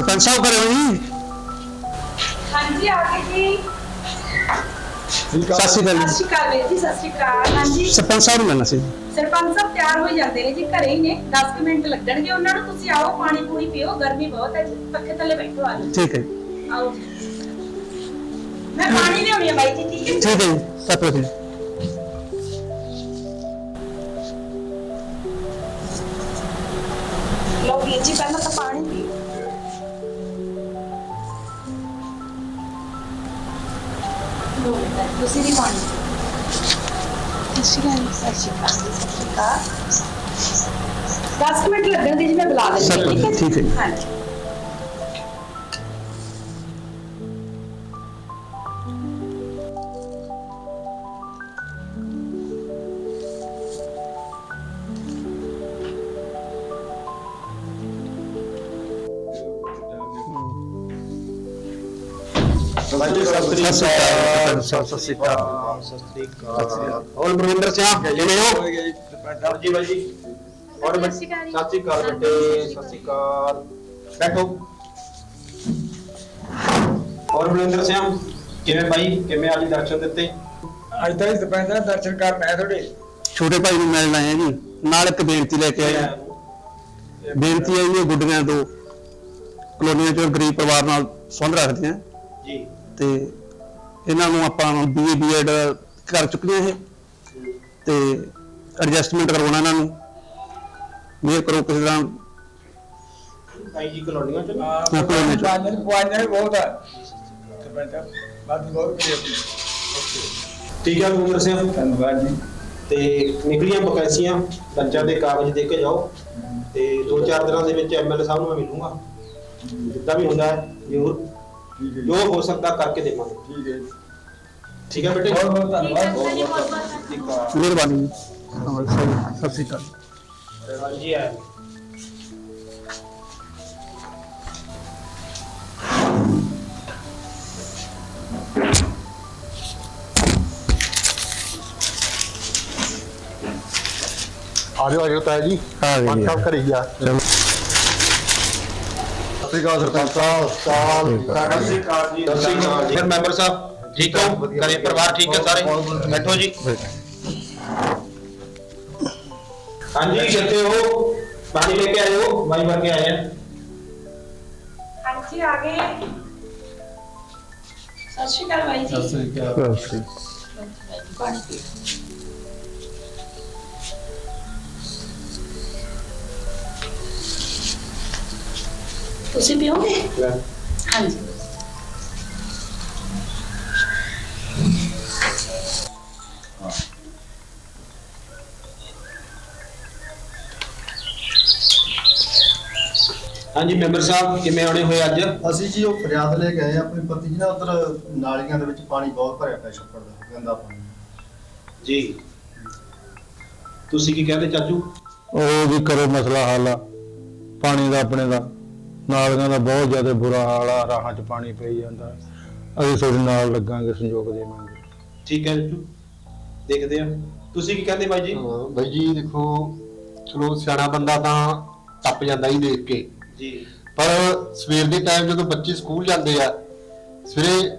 ਸਰਪੰਚ ਸਾਹਿਬ ਕਰੇ ਜੀ? ਹਾਂਜੀ ਆ ਗਏ ਜੀ। ਸਤਿ ਸ਼੍ਰੀ ਅਕਾਲ ਸਤਿ ਸ਼੍ਰੀ ਅਕਾਲ ਵੀਰ ਜੀ ਸਤਿ ਸ਼੍ਰੀ ਅਕਾਲ। ਹਾਂਜੀ। ਸਰਪੰਚ ਸਾਹਿਬ ਨੂੰ ਮਿਲਣਾ ਸੀ। ਸਰਪੰਚ ਸਾਹਿਬ ਤਿਆਰ ਹੋਈ ਜਾਂਦੇ ਨੇ ਜੀ ਘਰੇ ਹੀ ਨੇ। 10 ਕੁ ਮਿੰਟ ਲੱਗਣਗੇ ਉਹਨਾਂ ਨੂੰ। ਤੁਸੀਂ ਆਓ ਪਾਣੀ ਪੂਰੀ ਪੀਓ ਗਰਮੀ ਬਹੁਤ ਹੈ ਜੀ। ਪੱਖੇ ਥੱਲੇ ਬੈਠੋ ਆ ਜਾਓ। ਠੀਕ ਹੈ। ਆਓ ਜੀ। ਮੈਂ ਪਾਣੀ ਲਿਆਉਣੀ ਆ ਬਾਈ ਜੀ ਠੀਕ ਹੈ ਠੀਕ ਹੈ ਜੀ। ਸਤਿ ਜੀ ਲਓ ਵੀਰ ਜੀ ਪਹਿਲਾਂ ਤਾਂ ਪਾਣੀ ਪੀਓ। ਤੁਸੀਂ ਵੀ ਪਾਣੀ ਸਤਿ ਸ਼੍ਰੀ ਅਕਾਲ ਸਤਿ ਸ਼੍ਰੀ ਅਕਾਲ ਸਤਿ ਸ਼੍ਰੀ ਅਕਾਲ। 10 ਮਿੰਟ ਲੱਗਣਗੇ ਜੀ ਮੈਂ ਬੁਲਾ ਲੈਂਦੀ ਹਾਂ, ਠੀਕ ਹੈ ਠੀਕ ਹੈ ਜੀ। ਹਾਂਜੀ। ਹਾਂਜੀ ਸਤਿ ਸ੍ਰੀ ਸਤਿ ਸ਼੍ਰੀ ਅਕਾਲ। ਅਕਾਲ। ਸਤਿ ਸ਼੍ਰੀ ਅਕਾਲ। ਸਤਿ ਸ੍ਰੀ ਅਕਾਲ। ਹੋਰ ਬਰਵਿੰਦਰ ਸਿੰਘ ਕਿਵੇਂ ਹੋ? ਜੀ। ਬਾਈ ਜੀ ਔਰ ਸਤਿ ਸ਼੍ਰੀ ਅਕਾਲ ਜੀ। ਸਤਿ ਸ੍ਰੀ ਅਕਾਲ ਬੇਟੇ ਸਤਿ ਸ੍ਰੀ ਅਕਾਲ। ਬੈਠੋ। ਔਰ ਬਲਵਿੰਦਰ ਸਿੰਘ ਕਿਵੇਂ ਬਾਈ ਕਿਵੇਂ ਅੱਜ ਦਰਸ਼ਨ ਦਿੱਤੇ? ਅੱਜ ਤਾਂ ਸਰਪੰਚ ਦਾ ਦਰਸ਼ਨ ਕਰਨ ਆਏ ਤੁਹਾਡੇ। ਛੋਟੇ ਭਾਈ ਨੂੰ ਮਿਲਣ ਆਏ ਆ ਜੀ। ਨਾਲ ਇੱਕ ਬੇਨਤੀ ਲੈ ਕੇ ਆਏ ਆ। ਬੇਨਤੀ ਹੈ ਜੀ ਗੁੱਡੀਆਂ ਤੋਂ ਕਲੋਨੀਆਂ ਚੋਂ ਗਰੀਬ ਪਰਿਵਾਰ ਨਾਲ ਸੰਬੰਧ ਰੱਖਦੀਆਂ ਜੀ। ਤੇ ਇਹਨਾਂ ਨੂੰ ਆਪਾਂ ਬੀਏ ਬੀਐਡ ਕਰ ਚੁੱਕੀਆਂ ਇਹ ਤੇ ਐਡਜਸਟਮੈਂਟ ਕਰਵਾਉਣਾ ਇਹਨਾਂ ਨੂੰ। ਮੇਰ ਕਰੋ ਕਿਸੇ ਤਰ੍ਹਾਂ। ਬਾਈ ਜੀ ਕਲੋਨੀਆਂ ਚ? ਨਾ? ਹਾਂ, ਕੋਈ ਨਹੀਂ। ਪਾਣੀ ਪਾਣੀ ਬਹੁਤ ਆ। ਸਰਪੰਚ ਸਾਹਿਬ ਬਾਤ ਬਹੁਤ ਕਰੀ ਠੀਕ ਹੈ ਬਲਵਿੰਦਰ ਸਿੰਘ। ਧੰਨਵਾਦ ਜੀ। ਤੇ ਨਿਕਲੀਆਂ ਵੈਕੈਂਸੀਆਂ ਬੱਚਿਆਂ ਦੇ ਕਾਗਜ਼ ਦੇ ਕੇ ਜਾਓ। ਤੇ ਦੋ ਚਾਰ ਦਿਨਾਂ ਦੇ ਵਿੱਚ ਐਮਐਲਏ ਸਾਹਿਬ ਨੂੰ ਮੈਂ ਮਿਲੂੰਗਾ। ਜਿੱਦਾਂ ਵੀ ਹੁੰਦਾ ਹੈ ਜ਼ਰੂਰ। ਜੋ ਹੋ ਸਕਦਾ ਕਰਕੇ ਦੇਵਾਂਗੇ ਠੀਕ ਹੈ ਜੀ। ਠੀਕ ਹੈ ਬੇਟੇ ਬਹੁਤ ਬਹੁਤ ਠੀਕ ਹੈ ਧੰਨਵਾਦ ਬਹੁਤ ਜੀ, ਬਹੁਤ ਬਹੁਤ ਬਹੁਤ ਠੀਕ ਆ ਮਿਹਰਬਾਨੀ ਜੀ ਹਾਂ, ਸਹੀ ਸਤਿ ਸ਼੍ਰੀ ਅਕਾਲ ਹਾਂਜੀ ਆ ਆ ਜਾਓ ਆ ਜਾਓ ਤਾਇਆ ਜੀ ਆ ਗਏ ਪੰਜ ਜੀ। ਸਾਹਿਬ ਘਰੇ ਗਿਆ ਚਲੋ ਸਤਿ ਸ਼੍ਰੀ ਅਕਾਲ ਸਰਪੰਚ ਸਾਹਿਬ। ਸਾਲ ਸਤਿ ਸ਼੍ਰੀ ਅਕਾਲ ਜੀ। ਸਤਿ ਸ਼੍ਰੀ ਅਕਾਲ ਜੀ। ਫਿਰ ਮੈਂਬਰ ਸਾਹਿਬ ਠੀਕ ਹੋ? ਵਧੀਆ। ਘਰੇ ਪਰਿਵਾਰ ਠੀਕ ਹੈ ਸਾਰੇ? ਬਹੁਤ ਵਧੀਆ। ਬੈਠੋ ਜੀ। ਹਾਂਜੀ ਕਿੱਥੇ ਹੋ ਪਾਣੀ ਲੈ ਕੇ ਆਏ ਹੋ? ਮਾਈ ਭਰ ਕੇ ਆਏ ਆ। ਹਾਂਜੀ ਆ ਗਏ। ਸਤਿ ਸ਼੍ਰੀ ਅਕਾਲ ਬਾਈ ਜੀ। ਪਾਣੀ ਤੁਸੀਂ ਪੀਓਗੇ? ਹਾਂਜੀ। ਹਾਂਜੀ ਮੈਂਬਰ ਸਾਹਿਬ ਕਿਵੇਂ ਆਉਣੇ ਹੋਏ ਅੱਜ? ਅਸੀਂ ਜੀ ਉਹ ਫਰਿਆਦ ਲੈ ਕੇ ਆਏ ਆ ਆਪਣੇ ਪਤੀ ਜੀ ਨਾਲ ਉਧਰ ਨਾਲੀਆਂ ਦੇ ਵਿੱਚ ਪਾਣੀ ਬਹੁਤ ਭਰਿਆ ਪਿਆ ਛੱਪੜ ਦਾ ਗੰਦਾ ਪਾਣੀ। ਜੀ। ਤੁਸੀਂ ਕੀ ਕਹਿੰਦੇ ਚਾਚੂ? ਉਹ ਵੀ ਕਰੋ ਮਸਲਾ ਹੱਲ ਪਾਣੀ ਦਾ ਆਪਣੇ ਦਾ। ਨਾਲੀਆਂ ਦਾ ਬਹੁਤ ਜ਼ਿਆਦਾ ਬੁਰਾ ਹਾਲ ਆ ਰਾਹਾਂ 'ਚ ਪਾਣੀ ਪਈ ਜਾਂਦਾ। ਅਸੀਂ ਤੁਹਾਡੇ ਨਾਲ ਲੱਗਾਂਗੇ ਸੰਯੋਗ ਦੇਵਾਂਗੇ। ਠੀਕ ਹੈ ਦੇਖਦੇ ਆ ਤੁਸੀਂ ਕੀ ਕਹਿੰਦੇ ਬਾਈ ਜੀ? ਹਾਂ, ਬਾਈ ਜੀ ਦੇਖੋ ਚਲੋ ਸਿਆਣਾ ਬੰਦਾ ਤਾਂ ਟੱਪ ਜਾਂਦਾ ਹੀ ਦੇਖ ਕੇ। ਜੀ। ਪਰ ਸਵੇਰ ਦੇ ਟਾਈਮ ਜਦੋਂ ਬੱਚੇ ਸਕੂਲ ਜਾਂਦੇ ਆ ਸਵੇਰੇ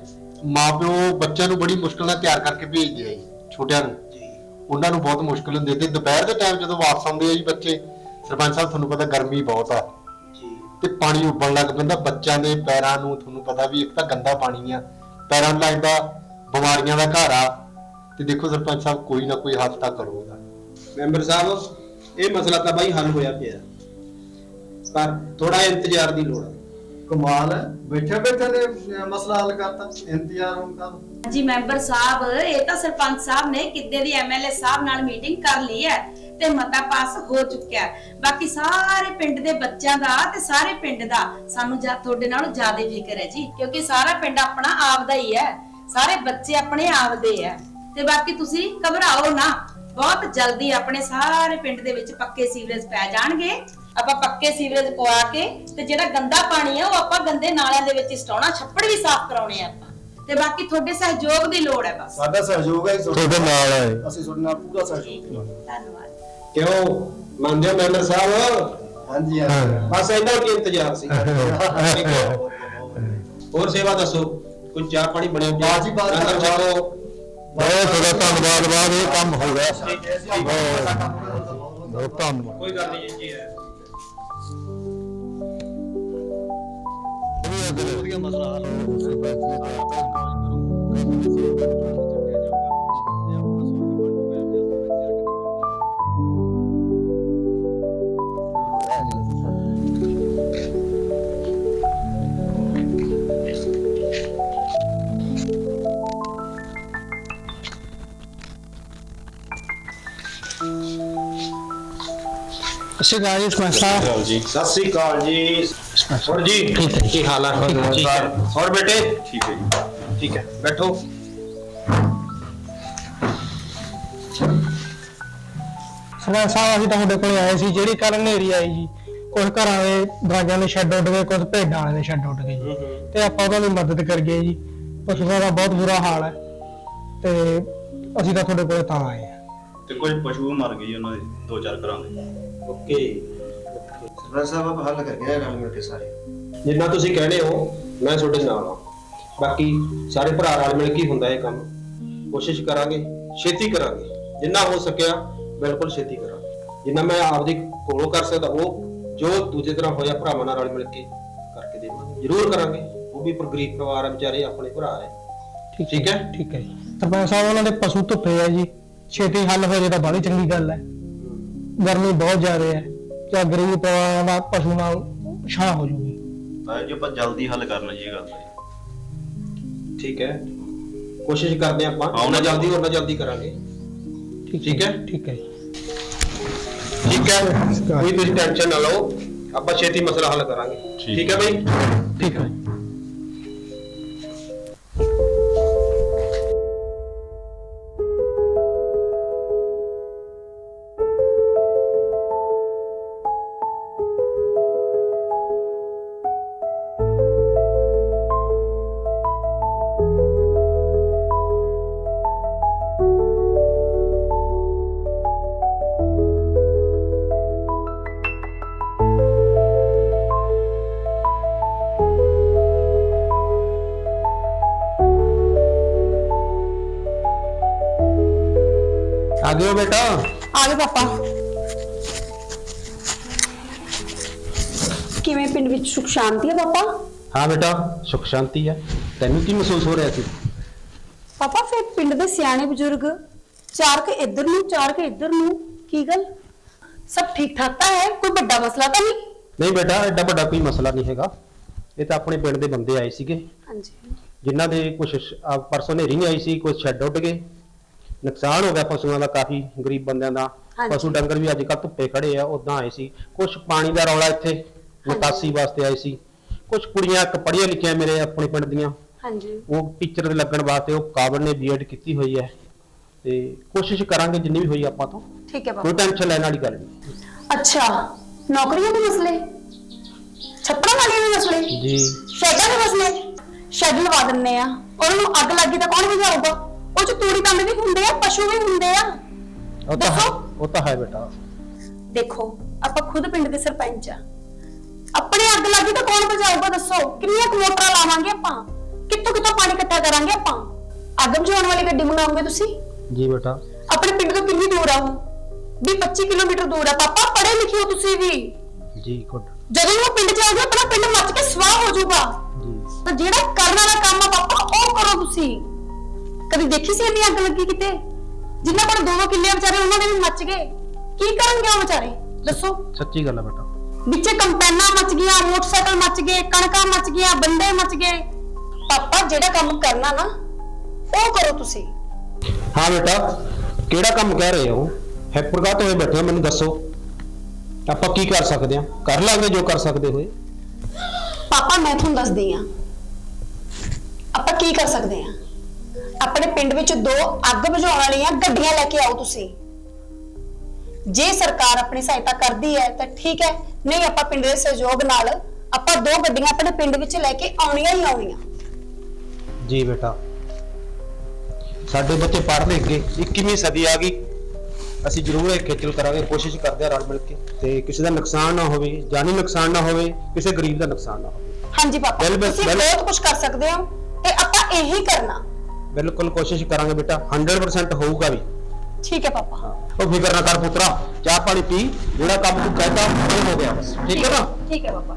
ਮਾਪਿਓ ਬੱਚਿਆਂ ਨੂੰ ਬੜੀ ਮੁਸ਼ਕਲ ਨਾਲ ਤਿਆਰ ਕਰਕੇ ਭੇਜਦੇ ਆ ਜੀ ਛੋਟਿਆਂ ਨੂੰ। ਜੀ। ਉਹਨਾਂ ਨੂੰ ਬਹੁਤ ਮੁਸ਼ਕਲ ਹੁੰਦੀ ਹੈ। ਤੇ ਦੁਪਹਿਰ ਦੇ ਟਾਈਮ ਜਦੋਂ ਵਾਪਸ ਆਉਂਦੇ ਆ ਜੀ ਬੱਚੇ ਸਰਪੰਚ ਸਾਹਿਬ ਤੁਹਾਨੂੰ ਪਤਾ ਗਰਮੀ ਬਹੁਤ ਆ। ਤੇ ਪਾਣੀ ਉੱਬਲਣ ਲੱਗ ਪੈਂਦਾ। ਬੱਚਿਆਂ ਦੇ ਪੈਰਾਂ ਨੂੰ ਤੁਹਾਨੂੰ ਪਤਾ ਵੀ ਇੱਕ ਤਾਂ ਗੰਦਾ ਪਾਣੀ ਆ। ਪੈਰਾਂ ਨੂੰ ਲੱਗਦਾ ਬਿਮਾਰੀਆਂ ਦਾ ਘਰ। ਆ ਤੇ ਦੇਖੋ ਸਰਪੰਚ ਸਾਹਿਬ ਕੋਈ ਨਾ ਕੋਈ ਹੱਲ ਤਾਂ ਕਰੋ ਉਹਦਾ। ਮੈਂਬਰ ਸਾਹਿਬ ਇਹ ਮਸਲਾ ਤਾਂ ਬਾਈ ਹੱਲ ਹੋਇਆ ਪਿਆ। ਪਰ ਥੋੜਾ ਇੰਤਜ਼ਾਰ ਦੀ ਲੋੜ ਹੈ ਕਮਾਲ ਹੈ। ਬੈਠੇ ਬੈਠੇ ਨੇ ਮਸਲਾ ਹੱਲ ਕਰਤਾ। ਇੰਤਜ਼ਾਰ ਹੁਣ ਕਰ ਜੀ ਮੈਂਬਰ ਸਾਹਿਬ ਇਹ ਤਾਂ ਸਰਪੰਚ ਸਾਹਿਬ ਨੇ ਕਿੱਦੇ ਦੀ ਐਮਐਲਏ ਸਾਹਿਬ ਨਾਲ ਮੀਟਿੰਗ ਕਰ ਲਈ ਹੈ। ਤੇ ਮਤਾ ਪਾਸ ਹੋ ਚੁੱਕਿਆ। ਬਾਕੀ ਸਾਰੇ ਪਿੰਡ ਦੇ ਬੱਚਿਆਂ ਦਾ ਤੇ ਸਾਰੇ ਪਿੰਡ ਦਾ ਸਾਨੂੰ ਜਾਂ ਤੁਹਾਡੇ ਨਾਲੋਂ ਜ਼ਿਆਦਾ ਫਿਕਰ ਹੈ ਜੀ ਕਿਉਂਕਿ ਸਾਰਾ ਪਿੰਡ ਆਪਣਾ ਆਪਦਾ ਹੀ ਹੈ। ਸਾਰੇ ਬੱਚੇ ਆਪਣੇ ਆਪਦੇ ਹੈ। ਤੇ ਬਾਕੀ ਤੁਸੀਂ ਘਬਰਾਓ ਨਾ ਬਹੁਤ ਜਲਦੀ ਆਪਣੇ ਸਾਰੇ ਪਿੰਡ ਦੇ ਵਿੱਚ ਪੱਕੇ ਸੀਵਰੇਜ ਪੈ ਜਾਣਗੇ। ਆਪਾਂ ਪੱਕੇ ਸੀਵਰੇਜ ਪਵਾ ਕੇ ਤੇ ਜਿਹੜਾ ਗੰਦਾ ਪਾਣੀ ਹੈ ਉਹ ਆਪਾਂ ਗੰਦੇ ਨਾਲਿਆਂ ਦੇ ਵਿੱਚ ਸਟਾਉਣਾ ਛੱਪੜ ਵੀ ਸਾਫ਼ ਕਰਾਉਣੇ ਆ ਆਪਾਂ। ਤੇ ਬਾਕੀ ਤੁਹਾਡੇ ਸਹਿਯੋਗ ਦੀ ਲੋੜ ਹੈ ਬਸ। ਸਾਡਾ ਸਹਿਯੋਗ ਹੈ ਜੀ ਤੁਹਾਡੇ। ਨਾਲ ਆਏ ਅਸੀਂ ਤੁਹਾਡੇ ਨਾਲ ਪੂਰਾ ਸਹਿਯੋਗ ਦੇਵਾਂਗੇ ਧੰਨਵਾਦ। ਕਿਉਂ? ਮੰਨਦੇ ਹੋ ਮੈਂਬਰ ਸਾਹਿਬ? ਹਾਂਜੀ ਹਾਂਜੀ। ਬਸ ਇਹਨਾਂ ਕੀ ਇੰਤਜ਼ਾਰ ਸੀ। ਹੈ। ਹੋਰ ਸੇਵਾ ਦੱਸੋ। ਕੋਈ ਚਾਹ ਪਾਣੀ ਬਣਿਆ? ਬਾਜੀ ਬਾਜੀ ਲੰਗਰ ਛਕੋ ਬਹੁਤ ਤੁਹਾਡਾ ਧੰਨਵਾਦ। ਬਾਅਦ ਇਹ ਕੰਮ ਹੋ ਗਿਆ। ਬਹੁਤ ਬਹੁਤ ਧੰਨਵਾਦ। ਕੋਈ ਗੱਲ ਨਹੀਂ ਜੀ ਹੈ। ਵਧੀਆ ਮਸਲਾ। ਹੱਲ ਅਸੀਂ ਰਾਜੇਸ਼ ਮਹਿਤਾ ਸਤਿ ਸ੍ਰੀ ਅਕਾਲ ਜੀ। ਹੋਰ ਜੀ? ਕੀ ਹਾਲ ਹੈ? ਠੀਕ ਹੈ। ਹੋਰ ਬੇਟੇ? ਠੀਕ ਹੈ ਜੀ। ਠੀਕ ਹੈ ਬੈਠੋ। ਸਰਪੰਚ ਸਾਹਿਬ ਅਸੀਂ ਤੁਹਾਡੇ ਕੋਲ ਆਏ ਸੀ ਜਿਹੜੀ ਕੱਲ ਹਨੇਰੀ ਆਈ ਜੀ ਕੁਝ ਘਰਾਂ ਦੇ ਦਰਵਾਜ਼ਿਆਂ ਦੇ ਸ਼ੈੱਡ ਉੱਡ ਗਏ ਕੁਝ ਭੇਡਾਂ ਵਾਲੇ ਦੇ ਸ਼ੈੱਡ ਉੱਡ ਗਏ ਜੀ। ਤੇ ਆਪਾਂ ਉਹਨਾਂ ਦੀ ਮਦਦ ਕਰ ਗਏ ਜੀ। ਪਸ਼ੂਆਂ ਦਾ ਬਹੁਤ ਬੁਰਾ ਹਾਲ ਹੈ। ਤੇ ਅਸੀਂ ਤਾਂ ਤੁਹਾਡੇ ਕੋਲ ਤਾਂ ਆਏ ਹਾਂ। ਤੇ ਕੁਝ ਪਸ਼ੂ ਮਰ ਗਏ ਜੀ ਉਹਨਾਂ ਦੇ ਦੋ ਚਾਰ ਘਰਾਂ ਦੇ। ਓਕੇ ਸਰਪੰਚ ਸਾਹਿਬ ਆਪ ਹੱਲ ਕਰ ਗਏ ਰਲ ਮਿਲ ਕੇ ਸਾਰੇ। ਜਿੰਨਾ ਤੁਸੀਂ ਕਹਿੰਦੇ ਹੋ ਮੈਂ ਤੁਹਾਡੇ ਨਾਲ ਹਾਂ। ਬਾਕੀ ਸਾਰੇ ਭਰਾ ਰਲ ਮਿਲ ਕੇ ਹੀ ਹੁੰਦਾ ਇਹ ਕੰਮ। ਕੋਸ਼ਿਸ਼ ਕਰਾਂਗੇ ਛੇਤੀ ਕਰਾਂਗੇ। ਜਿੰਨਾ ਹੋ ਸਕਿਆ ਬਿਲਕੁਲ ਛੇਤੀ ਕਰਾਂਗੇ। ਜਿੰਨਾ ਮੈਂ ਆਪਦੀ ਕੋਲੋਂ ਕਰ ਸਕਦਾ ਉਹ ਜੋ ਦੂਜੇ ਤਰ੍ਹਾਂ ਹੋਇਆ ਭਰਾਵਾਂ ਨਾਲ ਰਲ ਮਿਲ ਕੇ ਕਰਕੇ ਦੇਵਾਂਗੇ। ਜ਼ਰੂਰ ਕਰਾਂਗੇ। ਉਹ ਵੀ ਪਰ ਗਰੀਬ ਪਰਿਵਾਰ ਵਿਚਾਰੇ ਆਪਣੇ ਭਰਾ ਹੈ ਠੀਕ ਹੈ? ਠੀਕ ਹੈ ਜੀ। ਸਰਪੰਚ ਸਾਹਿਬ ਉਹਨਾਂ ਦੇ ਪਸ਼ੂ ਧੁੱਪੇ ਆ ਜੀ। ਛੇਤੀ ਹੱਲ ਹੋ ਜੇ ਤਾਂ ਬੜੀ ਚੰਗੀ ਗੱਲ ਹੈ। ਗਰਮੀ ਬਹੁਤ ਜ਼ਿਆਦਾ ਹੈ। ਜਾਂ ਗਰੀਬ ਪਰਿਵਾਰਾਂ ਦਾ ਪਸ਼ੂ ਨਾਲ ਛਾਂ ਹੋ ਜੂਗੀ ਤਾਂ ਜੀ ਆਪਾਂ ਜਲਦੀ ਹੱਲ ਕਰਨਾ ਜੀ ਇਹ ਗੱਲ ਦਾ। ਜੀ। ਠੀਕ ਹੈ। ਕੋਸ਼ਿਸ਼ ਕਰਦੇ ਹਾਂ ਆਪਾਂ। ਹਾਂ, ਉਹਨਾਂ ਉਹਨਾਂ ਜਲਦੀ ਉਹਨਾਂ ਜਲਦੀ ਕਰਾਂਗੇ। ਠੀਕ ਹੈ ਠੀਕ ਹੈ? ਜੀ ਠੀਕ ਹੈ ਕੋਈ ਤੁਸੀਂ ਟੈਨਸ਼ਨ ਨਾ ਲਓ। ਆਪਾਂ ਛੇਤੀ ਮਸਲਾ ਹੱਲ ਕਰਾਂਗੇ। ਠੀਕ ਠੀਕ ਹੈ ਬਈ? ਠੀਕ ਹੈ ਆ ਗਿਓ ਬੇਟਾ। ਆ ਗਏ ਪਾਪਾ। ਕਿਵੇਂ ਪਿੰਡ ਵਿੱਚ ਸੁਖ ਸ਼ਾਂਤੀ ਹੈ ਪਾਪਾ? ਹਾਂ ਬੇਟਾ ਸੁਖ ਸ਼ਾਂਤੀ ਹੈ। ਤੈਨੂੰ ਕੀ ਮਹਿਸੂਸ ਹੋ ਰਿਹਾ ਸੀ? ਪਾਪਾ ਫਿਰ ਪਿੰਡ ਦੇ ਸਿਆਣੇ ਬਜ਼ੁਰਗ ਚਾਰ ਕੇ ਇੱਧਰ ਨੂੰ ਚਾਰ ਕੇ ਇੱਧਰ ਨੂੰ ਕੀ ਗੱਲ? ਸਭ ਠੀਕ ਠਾਕ ਤਾਂ ਹੈ ਕੋਈ ਵੱਡਾ ਮਸਲਾ ਤਾਂ ਨਹੀਂ? ਨਹੀਂ ਬੇਟਾ ਐਡਾ ਵੱਡਾ ਕੋਈ ਮਸਲਾ ਨਹੀਂ ਹੈਗਾ। ਇਹ ਤਾਂ ਆਪਣੇ ਪਿੰਡ ਦੇ ਬੰਦੇ ਆਏ ਸੀਗੇ। ਹਾਂਜੀ। ਜਿਨ੍ਹਾਂ ਦੇ ਕੁਝ ਪਰਸੋਂ ਹਨੇਰੀ ਨਹੀਂ ਆਈ ਸੀ ਕੁਝ ਸ਼ੈੱਡ ਉੱਡ ਗਏ। ਨੁਕਸਾਨ ਹੋ ਗਿਆ ਪਸ਼ੂਆਂ ਦਾ ਕਾਫੀ ਗਰੀਬ ਬੰਦਿਆਂ ਦਾ। ਹਾਂਜੀ। ਪਸ਼ੂ ਡੰਗਰ ਵੀ ਅੱਜ ਕੱਲ੍ਹ ਧੁੱਪੇ ਖੜੇ ਆ ਉਦਾਂ ਆਏ ਸੀ। ਕੁਝ ਪਾਣੀ ਦਾ ਰੌਲਾ ਇੱਥੇ ਨਿਕਾਸੀ ਵਾਸਤੇ ਆਏ ਸੀ। ਕੁਝ ਕੁੜੀਆਂ ਇੱਕ ਪੜ੍ਹੀਆਂ ਲਿਖੀਆਂ ਮੇਰੇ ਆਪਣੇ ਪਿੰਡ ਦੀਆਂ। ਹਾਂਜੀ। ਉਹ ਟੀਚਰ ਦੇ ਲੱਗਣ ਵਾਸਤੇ ਉਹ ਕਾਬਲ ਨੇ ਬੀਐਡ ਕੀਤੀ ਹੋਈ ਹੈ। ਤੇ ਕੋਸ਼ਿਸ਼ ਕਰਾਂਗੇ ਜਿੰਨੀ ਵੀ ਹੋਈ ਆਪਾਂ ਤੋਂ। ਠੀਕ ਹੈ ਕੋਈ ਟੈਨਸ਼ਨ ਲੈਣ ਵਾਲੀ ਗੱਲ ਨਹੀਂ। ਅੱਛਾ ਨੌਕਰੀਆਂ ਦੇ ਮਸਲੇ? ਛੱਪੜਾਂ ਵਾਲੀਆਂ ਦੇ ਮਸਲੇ? ਜੀ। ਸ਼ੈਡਾਂ ਦੇ ਮਸਲੇ? ਸ਼ੈਡ ਲਵਾ ਦਿੰਨੇ ਆ। ਉਹਨਾਂ ਨੂੰ ਅੱਗ ਲੱਗੀ ਤਾਂ ਕੌਣ ਬੁਝਾਊਗਾ ਉਹ ਚ ਤੂੜੀ ਤੰਦ ਵੀ ਹੁੰਦੇ ਆ ਪਸ਼ੂ ਵੀ ਹੁੰਦੇ ਆ। ਉਹ ਤਾਂ ਹੈ ਦੱਸੋ। ਉਹ ਤਾਂ ਹੈ ਬੇਟਾ। ਦੇਖੋ ਆਪਾਂ ਖੁਦ ਪਿੰਡ ਦੇ ਸਰਪੰਚ ਆ। ਆਪਣੇ ਅੱਗ ਲੱਗੀ ਤਾਂ ਕੌਣ ਬੁਝਾਊਗਾ ਦੱਸੋ? ਕਿੰਨੀਆਂ ਕੁ ਮੋਟਰਾਂ ਲਾਵਾਂਗੇ ਆਪਾਂ? ਕਿੱਥੋਂ ਕਿੱਥੋਂ ਪਾਣੀ ਇਕੱਠਾ ਕਰਾਂਗੇ ਆਪਾਂ? ਅੱਗ ਬੁਝਾਉਣ ਵਾਲੀ ਗੱਡੀ ਮੰਗਾਉਂਗੇ ਤੁਸੀਂ? ਜੀ ਬੇਟਾ। ਆਪਣੇ ਪਿੰਡ ਤੋਂ ਕਿੰਨੀ ਦੂਰ ਆ ਉਹ? ਵੀ 25 ਕਿਲੋਮੀਟਰ ਦੂਰ ਆ। ਪਾਪਾ ਪੜ੍ਹੇ ਲਿਖੇ ਹੋ ਤੁਸੀਂ ਵੀ? ਜੀ ਗੁੱਡ। ਜਦੋਂ ਉਹ ਪਿੰਡ ਚ ਆਪਣਾ ਪਿੰਡ ਮੱਚ ਕੇ ਸਵਾਹ ਹੋ ਜਾਊਗਾ। ਜੀ। ਤਾਂ ਜਿਹੜਾ ਕਰਨ ਵਾਲਾ ਕੰਮ ਆ ਪਾਪਾ ਉਹ ਕਰੋ ਤੁਸੀਂ। ਕਦੀ ਦੇਖੀ ਸੀ ਇੰਨੀ ਅੱਗ ਲੱਗੀ ਕਿਤੇ ਜਿੰਨਾ ਕੋਲ ਦੋ ਦੋ ਕਿੱਲੇ ਆ ਵਿਚਾਰੇ ਉਹਨਾਂ ਦੇ ਵੀ ਮੱਚ ਗਏ ਕੀ ਕਰਨਗੇ ਉਹ ਵਿਚਾਰੇ ਦੱਸੋ ਸੱਚੀ ਗੱਲ ਹੈ ਬੇਟਾ ਵਿੱਚੇ ਕੰਪੈਨਾਂ ਮੱਚ ਗਈਆਂ ਮੋਟਰਸਾਈਕਲ ਮੱਚ ਗਏ ਕਣਕਾਂ ਮੱਚ ਗਈਆਂ ਬੰਦੇ ਮੱਚ ਗਏ ਪਾਪਾ ਜਿਹੜਾ ਕੰਮ ਕਰਨਾ ਨਾ ਉਹ ਕਰੋ ਤੁਸੀਂ ਹਾਂ ਬੇਟਾ ਕਿਹੜਾ ਕੰਮ ਕਹਿ ਰਹੇ ਹੋ ਹੈਪਰਗਾ ਤੋਂ ਬੈਠੇ ਹੋ, ਮੈਨੂੰ ਦੱਸੋ ਆਪਾਂ ਕੀ ਕਰ ਸਕਦੇ ਹਾਂ ਕਰ ਲਾਂਗੇ ਜੋ ਕਰ ਸਕਦੇ ਹੋਏ ਪਾਪਾ ਮੈਂ ਤੁਹਾਨੂੰ ਦੱਸਦੀ ਆ ਆਪਾਂ ਕੀ ਕਰ ਸਕਦੇ ਆ ਆਪਣੇ ਪਿੰਡ ਵਿੱਚ ਦੋ ਅੱਗ ਬੁਝਾਉਣ ਵਾਲੀਆਂ ਗੱਡੀਆਂ ਲੈ ਕੇ ਆਓ ਤੁਸੀਂ। ਜੇ ਸਰਕਾਰ ਆਪਣੀ ਸਹਾਇਤਾ ਕਰਦੀ ਹੈ ਤਾਂ ਠੀਕ ਹੈ। ਨਹੀਂ ਆਪਾਂ ਪਿੰਡ ਦੇ ਸਹਿਯੋਗ ਨਾਲ ਆਪਾਂ ਦੋ ਗੱਡੀਆਂ ਆਪਣੇ ਪਿੰਡ ਵਿੱਚ ਲੈ ਕੇ ਆਉਣੀਆਂ ਹੀ ਆਉਣੀਆਂ। ਜੀ ਬੇਟਾ। ਸਾਡੇ ਬੱਚੇ ਪੜ੍ਹ ਲਿਖ ਗਏ 21ਵੀਂ ਸਦੀ ਆ ਗਈ। ਅਸੀਂ ਜ਼ਰੂਰ ਇਹ ਖੇਚਲ ਕਰਾਂਗੇ ਕੋਸ਼ਿਸ਼ ਕਰਦੇ ਆ ਰਲ ਮਿਲ ਕੇ। ਤੇ ਕਿਸੇ ਦਾ ਨੁਕਸਾਨ ਨਾ ਹੋਵੇ ਜਾਨੀ ਨੁਕਸਾਨ ਨਾ ਹੋਵੇ ਕਿਸੇ ਗਰੀਬ ਦਾ ਨੁਕਸਾਨ ਨਾ ਹੋਵੇ। ਹਾਂਜੀ ਪਾਪਾ ਤੁਸੀਂ ਬਹੁਤ ਕੁਝ ਕਰ ਸਕਦੇ ਹੋ ਤੇ ਆਪਾਂ ਇਹੀ ਕਰਨਾ। ਬਿਲਕੁਲ ਕੋਸ਼ਿਸ਼ ਕਰਾਂਗੇ ਬੇਟਾ 100% ਹੋਊਗਾ ਵੀ ਠੀਕ ਹੈ ਪਾਪਾ ਹਾਂ ਉਹ ਫਿਕਰ ਨਾ ਕਰ ਪੁੱਤਰਾ ਚਾਹ ਪਾਣੀ ਪੀ ਜਿਹੜਾ ਕੰਮ ਤੂੰ ਕਹਿੰਦਾ ਉਹ ਹੋ ਗਿਆ ਬਸ ਠੀਕ ਹੈ ਨਾ ਠੀਕ ਹੈ ਪਾਪਾ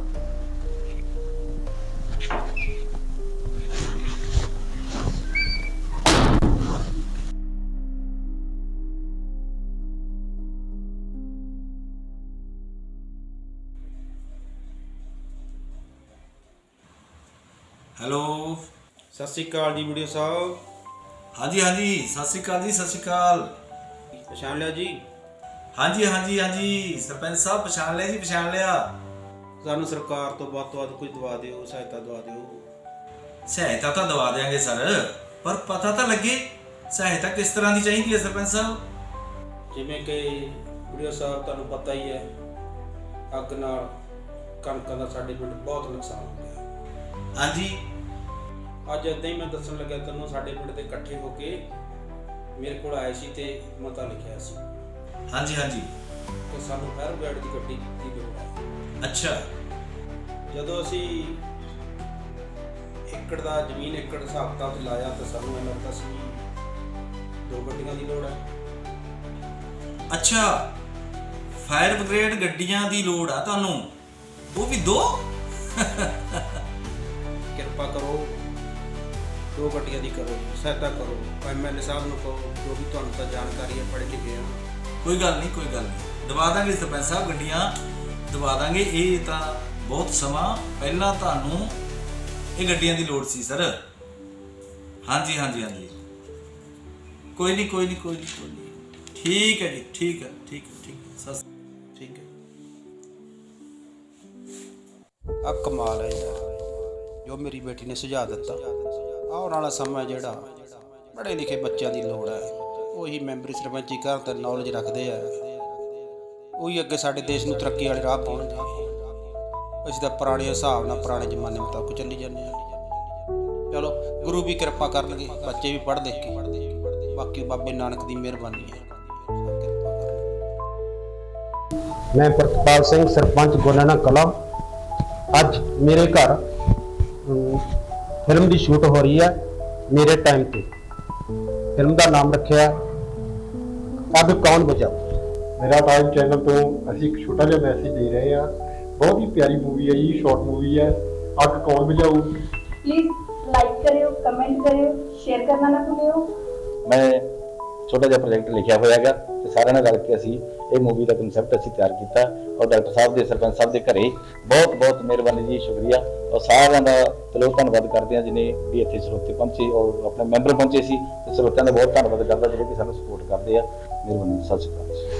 ਹੈਲੋ ਸਤਿ ਸ੍ਰੀ ਅਕਾਲ ਜੀ ਵੀਡੀਓ ਸਾਹਿਬ। ਹਾਂਜੀ ਹਾਂਜੀ ਸਤਿ ਸ਼੍ਰੀ ਅਕਾਲ ਜੀ ਸਤਿ ਸ਼੍ਰੀ ਅਕਾਲ। ਪਛਾਣ ਲਿਆ ਜੀ? ਹਾਂਜੀ ਹਾਂਜੀ ਹਾਂਜੀ ਸਰਪੰਚ ਸਾਹਿਬ ਪਛਾਣ ਲਿਆ ਜੀ ਪਛਾਣ ਲਿਆ। ਸਾਨੂੰ ਸਰਕਾਰ ਤੋਂ ਵੱਧ ਤੋਂ ਵੱਧ ਕੁਝ ਦਵਾ ਦਿਓ ਸਹਾਇਤਾ ਦਵਾ ਦਿਓ। ਸਹਾਇਤਾ ਤਾਂ ਦਵਾ ਦੇਾਂਗੇ ਸਰ ਪਰ ਪਤਾ ਤਾਂ ਲੱਗੇ ਸਹਾਇਤਾ ਕਿਸ ਤਰ੍ਹਾਂ ਦੀ ਚਾਹੀਦੀ ਹੈ ਸਰਪੰਚ ਸਾਹਿਬ? ਜਿਵੇਂ ਕਿ ਵੀਡੀਓ ਸਾਹਿਬ ਤੁਹਾਨੂੰ ਪਤਾ ਹੀ ਹੈ ਅੱਗ ਨਾਲ ਕਣਕਾਂ ਦਾ ਸਾਡੇ ਪਿੰਡ ਬਹੁਤ ਨੁਕਸਾਨ ਹੋ ਗਿਆ। ਹਾਂਜੀ ਅੱਜ ਏਦਾਂ ਹੀ ਮੈਂ ਦੱਸਣ ਲੱਗਾ ਤੈਨੂੰ ਸਾਡੇ ਪਿੰਡ ਦੇ ਇਕੱਠੇ ਹੋ ਕੇ ਮੇਰੇ ਕੋਲ ਆਏ ਸੀ ਤੇ ਮਤਾ ਲਿਖਿਆ ਸੀ। ਹਾਂਜੀ ਹਾਂਜੀ। ਕਿ ਸਾਨੂੰ ਫਾਇਰ ਬ੍ਰਿਗੇਡ ਦੀ ਗੱਡੀ ਦੀ ਲੋੜ ਅੱਛਾ। ਜਦੋਂ ਅਸੀਂ ਏਕੜ ਦਾ ਜ਼ਮੀਨ ਏਕੜ ਹਿਸਾਬ ਕਿਤਾਬ ਲਾਇਆ ਤਾਂ ਸਾਨੂੰ ਇਹ ਲੱਗਦਾ ਸੀ ਦੋ ਗੱਡੀਆਂ ਦੀ ਲੋੜ ਹੈ। ਅੱਛਾ। ਫਾਇਰ ਬ੍ਰਿਗੇਡ ਗੱਡੀਆਂ ਦੀ ਲੋੜ ਆ ਤੁਹਾਨੂੰ? ਉਹ ਵੀ ਦੋ? ਦੋ ਗੱਡੀਆਂ ਦੀ ਕਰੋ ਸਹਾਇਤਾ ਕਰੋ ਐਮਐਲਏ ਸਾਹਿਬ ਨੂੰ ਕਹੋ ਜੋ ਵੀ ਤੁਹਾਨੂੰ ਤਾਂ ਜਾਣਕਾਰੀ ਹੈ ਪੜ੍ਹੇ ਲਿਖੇ ਆ। ਕੋਈ ਗੱਲ ਨਹੀਂ ਕੋਈ ਗੱਲ ਨਹੀਂ। ਦਵਾ ਦਾਂਗੇ ਸਰਪੰਚ ਸਾਹਿਬ ਗੱਡੀਆਂ ਦਵਾ ਦਾਂਗੇ। ਇਹ ਤਾਂ ਬਹੁਤ ਸਮਾਂ ਪਹਿਲਾਂ ਤੁਹਾਨੂੰ ਇਹ ਗੱਡੀਆਂ ਦੀ ਲੋੜ ਸੀ ਸਰ। ਹਾਂਜੀ ਹਾਂਜੀ ਹਾਂਜੀ। ਕੋਈ ਨਹੀਂ ਕੋਈ ਨਹੀਂ ਕੋਈ ਨਹੀਂ ਕੋਈ ਨਹੀਂ। ਠੀਕ ਹੈ ਜੀ ਠੀਕ ਹੈ ਠੀਕ ਹੈ ਠੀਕ ਹੈ। ਸਤਿ ਸ਼੍ਰੀ ਠੀਕ ਹੈ। ਆ ਕਮਾਲ ਹੈ ਯਾਰ। ਜੋ ਮੇਰੀ ਬੇਟੀ ਨੇ ਸੁਝਾਅ ਦਿੱਤਾ। ਆਉਣ ਵਾਲਾ ਸਮਾਂ ਜਿਹੜਾ, ਪੜ੍ਹੇ ਲਿਖੇ ਬੱਚਿਆਂ ਦੀ ਲੋੜ ਹੈ। ਉਹੀ ਮੈਂਬਰੀ ਸਰਪੰਚੀ ਕਰਨ ਤੇ ਨੌਲੇਜ ਰੱਖਦੇ ਆ। ਉਹੀ ਅੱਗੇ ਸਾਡੇ ਦੇਸ਼ ਨੂੰ ਤਰੱਕੀ ਵਾਲੇ ਰਾਹ ਪਾਉਣਗੇ ਅਸੀਂ ਤਾਂ ਪੁਰਾਣੇ ਹਿਸਾਬ ਨਾਲ ਪੁਰਾਣੇ ਜ਼ਮਾਨੇ ਮੁਤਾਬਕ ਚੱਲੀ ਜਾਂਦੇ ਆ ਚਲੋ, ਗੁਰੂ ਵੀ ਕਿਰਪਾ ਕਰਨਗੇ, ਬੱਚੇ ਵੀ ਪੜ੍ਹ ਲਿਖ ਕੇ। ਬਾਕੀ ਬਾਬੇ ਨਾਨਕ ਦੀ ਮਿਹਰਬਾਨੀ ਹੈ। ਮੈਂ ਪ੍ਰਤਪਾਲ ਸਿੰਘ, ਸਰਪੰਚ ਗੋਨਾਣਾ ਕਲਾ। ਅੱਜ ਮੇਰੇ ਘਰ ਫਿਲਮ ਦੀ ਸ਼ੂਟ ਹੋ ਰਹੀ ਹੈ ਮੇਰੇ ਟਾਈਮ ਤੇ। ਫਿਲਮ ਦਾ ਨਾਮ ਰੱਖਿਆ ਅਬ ਕੌਣ ਬਚਾ? ਮੇਰਾ ਟਾਈਮ ਚੈਨਲ ਤੋਂ ਅਸੀਂ ਇੱਕ ਛੋਟਾ ਜਿਹਾ ਮੈਸੇਜ ਦੇ ਰਹੇ ਹਾਂ ਬਹੁਤ ਹੀ ਪਿਆਰੀ ਮੂਵੀ ਹੈ ਜੀ ਸ਼ਾਰਟ ਮੂਵੀ ਹੈ ਅੱਗ ਕੌਣ ਬੁਝਾਊ ਪਲੀਜ਼ ਲਾਈਕ ਕਰਿਓ ਕਮੈਂਟ ਕਰਿਓ ਸ਼ੇਅਰ ਕਰਨਾ ਨਾ ਭੁੱਲਿਓ। ਮੈਂ ਛੋਟਾ ਜਿਹਾ ਪ੍ਰੋਜੈਕਟ ਲਿਖਿਆ ਹੋਇਆ ਹੈਗਾ ਤੇ ਸਾਰਿਆਂ ਨਾਲ ਰਲ ਕੇ ਅਸੀਂ ਇਹ ਮੂਵੀ ਦਾ ਕਨਸੈਪਟ ਅਸੀਂ ਤਿਆਰ ਕੀਤਾ ਔਰ ਡਾਕਟਰ ਸਾਹਿਬ ਦੇ ਸਰਪੰਚ ਸਾਹਿਬ ਦੇ ਘਰੇ ਬਹੁਤ ਬਹੁਤ ਮਿਹਰਬਾਨੀ ਜੀ, ਸ਼ੁਕਰੀਆ। ਔਰ ਸਾਰਿਆਂ ਦਾ ਦਿਲੋਂ ਧੰਨਵਾਦ ਕਰਦੇ ਹਾਂ ਜਿਨੇ ਵੀ ਇੱਥੇ ਸਰੋਤੇ ਪਹੁੰਚੇ ਔਰ ਆਪਣੇ ਮੈਂਬਰ ਪਹੁੰਚੇ ਸੀ ਤੇ ਸਰੋਤਿਆਂ ਦਾ ਬਹੁਤ ਧੰਨਵਾਦ ਕਰਦਾ ਜਿਹੜੇ ਕਿ ਸਾਨੂੰ ਸਪੋਰਟ ਕਰਦੇ ਆ। ਮਿਹਰਬਾਨੀ ਸਤਿ ਸ਼੍ਰੀ ਅਕਾਲ